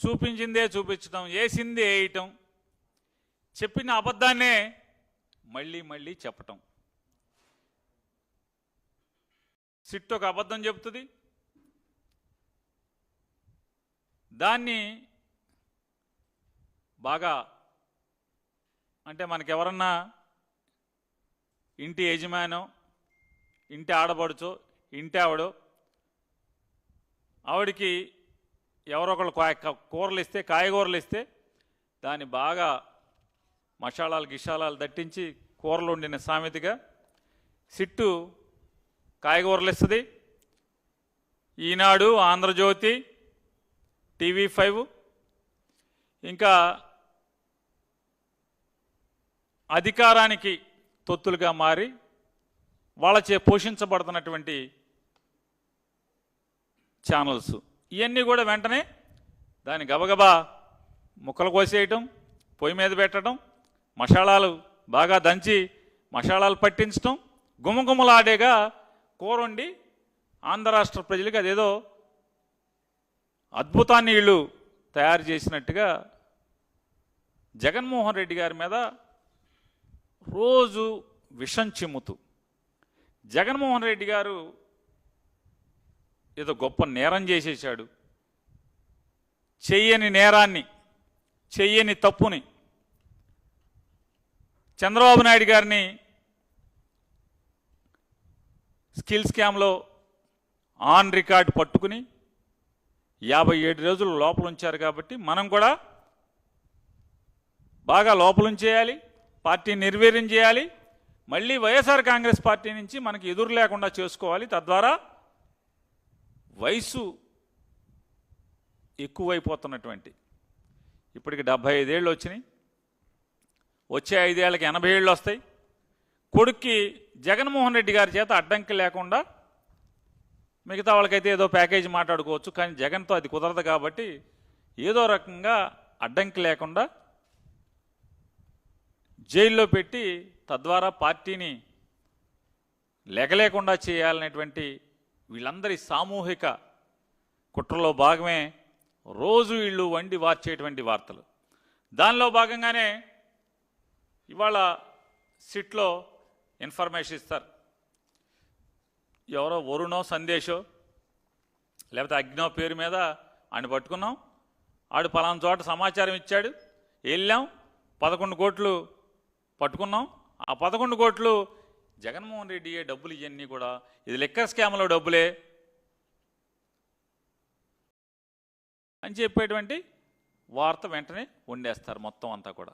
చూపించిందే చూపించడం వేసిందే వేయటం చెప్పిన అబద్ధాన్నే మళ్ళీ మళ్ళీ చెప్పటం. సిట్ ఒక అబద్ధం చెప్తుంది. దాన్ని బాగా అంటే మనకెవరన్నా ఇంటి యజమానో ఇంటి ఆడబడుచో ఇంటి ఆవిడో ఆవిడికి ఎవరో ఒకళ్ళు కూరలు ఇస్తే కాయగూరలు ఇస్తే దాన్ని బాగా మసాలాలు గిషాలాలు దట్టించి కూరలు వండిన సామెతగా సిట్టు కాయగూరలు ఇస్తుంది ఈనాడు ఆంధ్రజ్యోతి టీవీ ఫైవ్. ఇంకా అధికారానికి తొత్తులుగా మారి వాళ్ళచే పోషించబడుతున్నటువంటి ఛానల్స్. ఇవన్నీ కూడా వెంటనే దాన్ని గబగబా ముక్కలు కోసేయటం పొయ్యి మీద పెట్టడం మసాలాలు బాగా దంచి మసాలాలు పట్టించడం గుమగుమలాడేగా కూర వండి ఆంధ్ర రాష్ట్ర ప్రజలకు అదేదో అద్భుతాన్ని వీళ్ళు తయారు చేసినట్టుగా జగన్మోహన్ రెడ్డి గారి మీద రోజు విషం చిమ్ముతూ జగన్మోహన్ రెడ్డి గారు ఏదో గొప్ప నేరం చేసేసాడు చెయ్యని నేరాన్ని చెయ్యని తప్పుని చంద్రబాబు నాయుడు గారిని స్కిల్ స్కామ్లో ఆన్ రికార్డ్ పట్టుకుని యాభై ఏడు రోజులు లోపల ఉంచారు కాబట్టి మనం కూడా బాగా లోపలుంచేయాలి పార్టీ నిర్వీర్యం చేయాలి మళ్ళీ వైఎస్ఆర్ కాంగ్రెస్ పార్టీ నుంచి మనకి ఎదురు లేకుండా చేసుకోవాలి. తద్వారా వయసు ఎక్కువైపోతున్నటువంటి. ఇప్పటికి డెబ్భై ఐదేళ్ళు వచ్చినాయి. వచ్చే ఐదేళ్ళకి ఎనభై ఏళ్ళు వస్తాయి. కొడుక్కి జగన్మోహన్ రెడ్డి గారి చేత అడ్డంకి లేకుండా మిగతా వాళ్ళకైతే ఏదో ప్యాకేజీ మాట్లాడుకోవచ్చు కానీ జగన్తో అది కుదరదు కాబట్టి ఏదో రకంగా అడ్డంకి లేకుండా జైల్లో పెట్టి తద్వారా పార్టీని లెగలేకుండా చేయాలనేటువంటి వీళ్ళందరి సామూహిక కుట్రలో భాగమే రోజు వీళ్ళు వండి వార్చేటువంటి వార్తలు. దానిలో భాగంగానే ఇవాళ సిట్లో ఇన్ఫర్మేషన్ ఇస్తారు. ఎవరో వరుణో సందేశో లేకపోతే అగ్నో పేరు మీద ఆయన పట్టుకున్నాం. ఆడు పలానా చోట సమాచారం ఇచ్చాడు. వెళ్ళాం. పదకొండు కోట్లు పట్టుకున్నాం. ఆ పదకొండు కోట్లు జగన్మోహన్ రెడ్డి డబ్బులు ఇవన్నీ కూడా. ఇది లెక్కర్ స్కామ్లో డబ్బులే. అని చెప్పేటువంటి వార్త వెంటనే వండేస్తారు మొత్తం అంతా కూడా.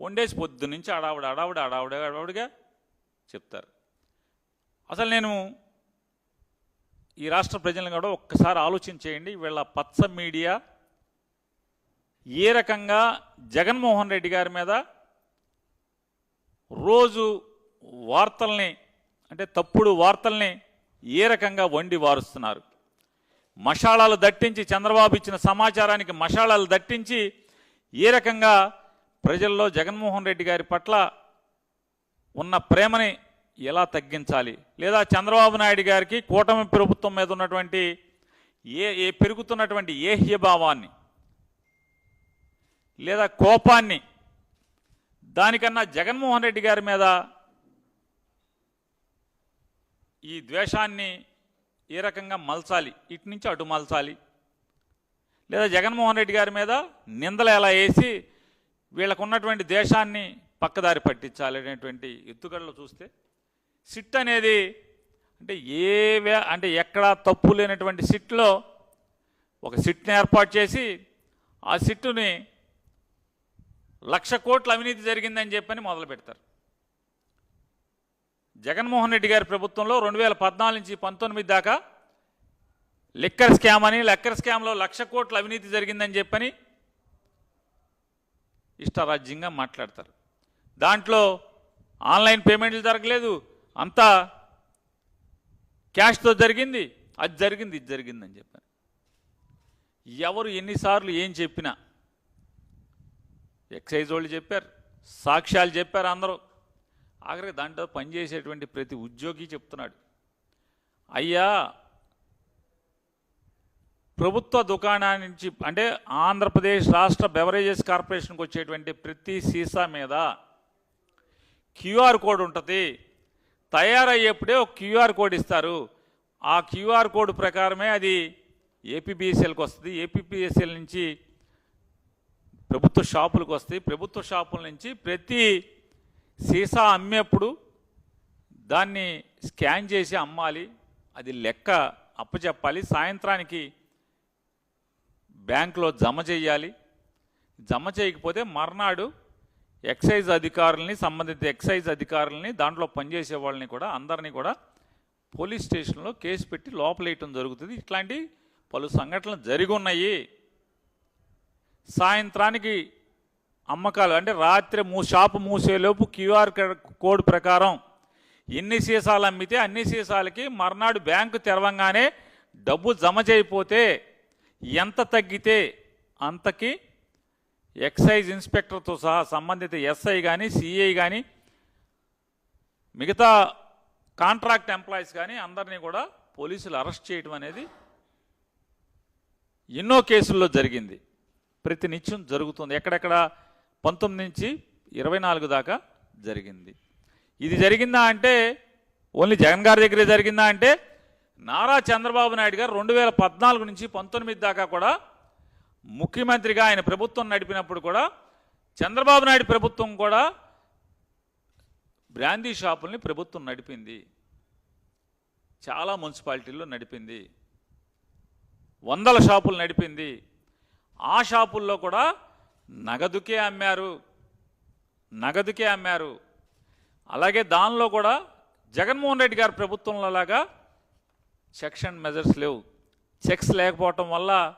వండేసి పొద్దు నుంచి అడావుడు అడావుడు అడావుడు అడావుడిగా చెప్తారు. అసలు నేను ఈ రాష్ట్ర ప్రజలను కూడా ఒక్కసారి ఆలోచన చేయండి. వీళ్ళ పచ్చ మీడియా ఏ రకంగా జగన్మోహన్ రెడ్డి గారి మీద రోజు వార్తల్ని అంటే తప్పుడు వార్తల్ని ఏ రకంగా వండి వారుస్తున్నారు? మషాళాలు దట్టించి చంద్రబాబు ఇచ్చిన సమాచారానికి మషాళాలు దట్టించి ఏ రకంగా ప్రజల్లో జగన్మోహన్ రెడ్డి గారి పట్ల ఉన్న ప్రేమని ఎలా తగ్గించాలి? లేదా చంద్రబాబు నాయుడు గారికి కూటమి ప్రభుత్వం మీద ఉన్నటువంటి ఏ ఏ పెరుగుతున్నటువంటి ఏహ్యభావాన్ని లేదా కోపాన్ని దానికన్నా జగన్మోహన్ రెడ్డి గారి మీద ఈ ద్వేషాన్ని ఏ రకంగా మలచాలి? ఇటు నుంచి అటు మలచాలి? లేదా జగన్మోహన్ రెడ్డి గారి మీద నిందలు ఎలా వేసి వీళ్ళకున్నటువంటి ద్వేషాన్ని దేశాన్ని పక్కదారి పట్టించాలి అనేటువంటి ఎత్తుగడలు చూస్తే సిట్ అనేది అంటే ఏ అంటే ఎక్కడా తప్పు లేనటువంటి సిట్లో ఒక సిట్ని ఏర్పాటు చేసి ఆ సిట్టుని లక్ష కోట్ల అవినీతి జరిగిందని చెప్పని మొదలు పెడతారు జగన్మోహన్ రెడ్డి గారి ప్రభుత్వంలో రెండు వేల పద్నాలుగు నుంచి పంతొమ్మిది దాకా లిక్కర్ స్కామ్ అని లెక్కర్ స్కామ్లో లక్ష కోట్ల అవినీతి జరిగిందని చెప్పని ఇష్టారాజ్యంగా మాట్లాడతారు. దాంట్లో ఆన్లైన్ పేమెంట్లు జరగలేదు. అంతా క్యాష్తో జరిగింది అది జరిగింది ఇది జరిగిందని చెప్పాను. ఎవరు ఎన్నిసార్లు ఏం చెప్పినా ఎక్సైజ్ వాళ్ళు చెప్పారు సాక్ష్యాలు చెప్పారు అందరూ. ఆఖరికి దాంట్లో పనిచేసేటువంటి ప్రతి ఉద్యోగి చెప్తున్నాడు. అయ్యా ప్రభుత్వ దుకాణాన్ని నుంచి అంటే ఆంధ్రప్రదేశ్ రాష్ట్ర బెవరేజెస్ కార్పొరేషన్కి వచ్చేటువంటి ప్రతి సీసా మీద క్యూఆర్ కోడ్ ఉంటుంది. తయారయ్యేప్పుడే ఒక క్యూఆర్ కోడ్ ఇస్తారు. ఆ క్యూఆర్ కోడ్ ప్రకారమే అది ఏపీబీఎస్ఎల్కి వస్తుంది. ఏపీబీఎస్ఎల్ నుంచి ప్రభుత్వ షాపులకు వస్తాయి ప్రభుత్వ షాపుల నుంచి ప్రతి సీసా అమ్మేప్పుడు దాన్ని స్కాన్ చేసి అమ్మాలి అది లెక్క అప్పచెప్పాలి సాయంత్రానికి బ్యాంకులో జమ చేయాలి జమ చేయకపోతే మర్నాడు ఎక్సైజ్ అధికారుల్ని సంబంధిత ఎక్సైజ్ అధికారుల్ని దాంట్లో పనిచేసే వాళ్ళని కూడా అందరినీ కూడా పోలీస్ స్టేషన్లో కేసు పెట్టి లోపలేయటం జరుగుతుంది. ఇట్లాంటి పలు సంఘటనలు జరిగి ఉన్నాయి సాయంత్రానికి అమ్మకాలు అంటే రాత్రి మూ షాపు మూసేలోపు క్యూఆర్ కోడ్ ప్రకారం ఎన్ని సీసాలు అమ్మితే అన్ని సీసాలకి మర్నాడు బ్యాంకు తెరవంగానే డబ్బు జమ చేయకపోతే ఎంత తగ్గితే అంతకి ఎక్సైజ్ ఇన్స్పెక్టర్తో సహా సంబంధిత ఎస్ఐ కానీ సిఐ కానీ మిగతా కాంట్రాక్ట్ ఎంప్లాయీస్ కానీ అందరినీ కూడా పోలీసులు అరెస్ట్ చేయడం అనేది ఎన్నో కేసుల్లో జరిగింది. ప్రతి నిత్యం జరుగుతుంది. ఎక్కడెక్కడ పంతొమ్మిది నుంచి ఇరవై నాలుగు దాకా జరిగింది. ఇది జరిగిందా అంటే ఓన్లీ జగన్ గారి దగ్గరే జరిగిందా అంటే నారా చంద్రబాబు నాయుడు గారు రెండు వేల పద్నాలుగు నుంచి పంతొమ్మిది దాకా కూడా ముఖ్యమంత్రిగా ఆయన ప్రభుత్వం నడిపినప్పుడు కూడా చంద్రబాబు నాయుడు ప్రభుత్వం కూడా బ్రాందీ షాపుల్ని ప్రభుత్వం నడిపింది. చాలా మున్సిపాలిటీల్లో నడిపింది. వందల షాపులు నడిపింది. ఆ షాపుల్లో కూడా నగదుకే అమ్మారు నగదుకే అమ్మారు. అలాగే దానిలో కూడా జగన్మోహన్ రెడ్డి గారి ప్రభుత్వంలో లాగా చెక్స్ అండ్ మెజర్స్ లేవు. చెక్స్ లేకపోవటం వల్ల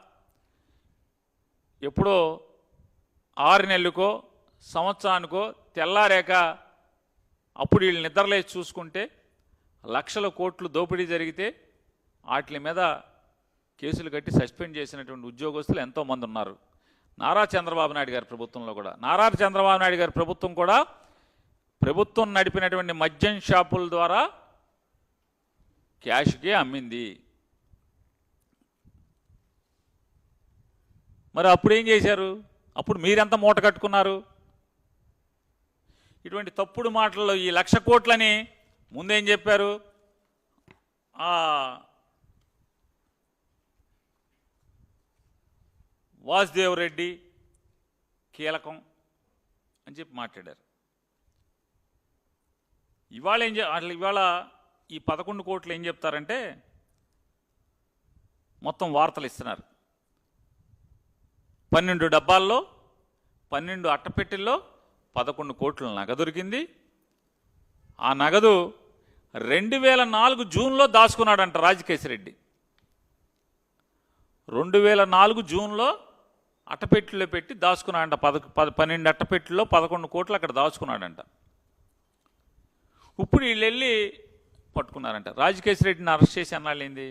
ఎప్పుడో ఆరు నెలలకో సంవత్సరానికో తెల్లారాక అప్పుడు వీళ్ళు నిద్రలేసి చూసుకుంటే లక్షల కోట్లు దోపిడీ జరిగితే వాటి మీద కేసులు కట్టి సస్పెండ్ చేసినటువంటి ఉద్యోగస్తులు ఎంతోమంది ఉన్నారు. నారా చంద్రబాబు నాయుడు గారి ప్రభుత్వంలో కూడా. నారా చంద్రబాబు నాయుడు గారి ప్రభుత్వం కూడా ప్రభుత్వం నడిపినటువంటి మద్యం షాపుల ద్వారా క్యాష్కే అమ్మింది. మరి అప్పుడు ఏం చేశారు? అప్పుడు మీరెంత మూట కట్టుకున్నారు? ఇటువంటి తప్పుడు మాటల్లో ఈ లక్ష కోట్లని ముందేం చెప్పారు? వాసుదేవరెడ్డి కీలకం అని చెప్పి మాట్లాడారు. ఇవాళ ఏం చె అసలు ఇవాళ ఈ పదకొండు కోట్లు ఏం చెప్తారంటే మొత్తం వార్తలు ఇస్తున్నారు. పన్నెండు డబ్బాల్లో పన్నెండు అట్టపెట్టెల్లో పదకొండు కోట్ల నగదు దొరికింది. ఆ నగదు రెండు వేల నాలుగు జూన్లో దాచుకున్నాడంట రాజకేశిరెడ్డి. రెండు వేల నాలుగు జూన్లో అట్టపెట్టెలో పెట్టి దాచుకున్నాడంట. పదకొ పద పన్నెండు అట్టపెట్టెల్లో పదకొండు కోట్లు అక్కడ దాచుకున్నాడంట. ఇప్పుడు వీళ్ళు వెళ్ళి పట్టుకున్నారంట రాజకేశిరెడ్డిని అరెస్ట్ చేసి అన్నాళ్ళు ఏంది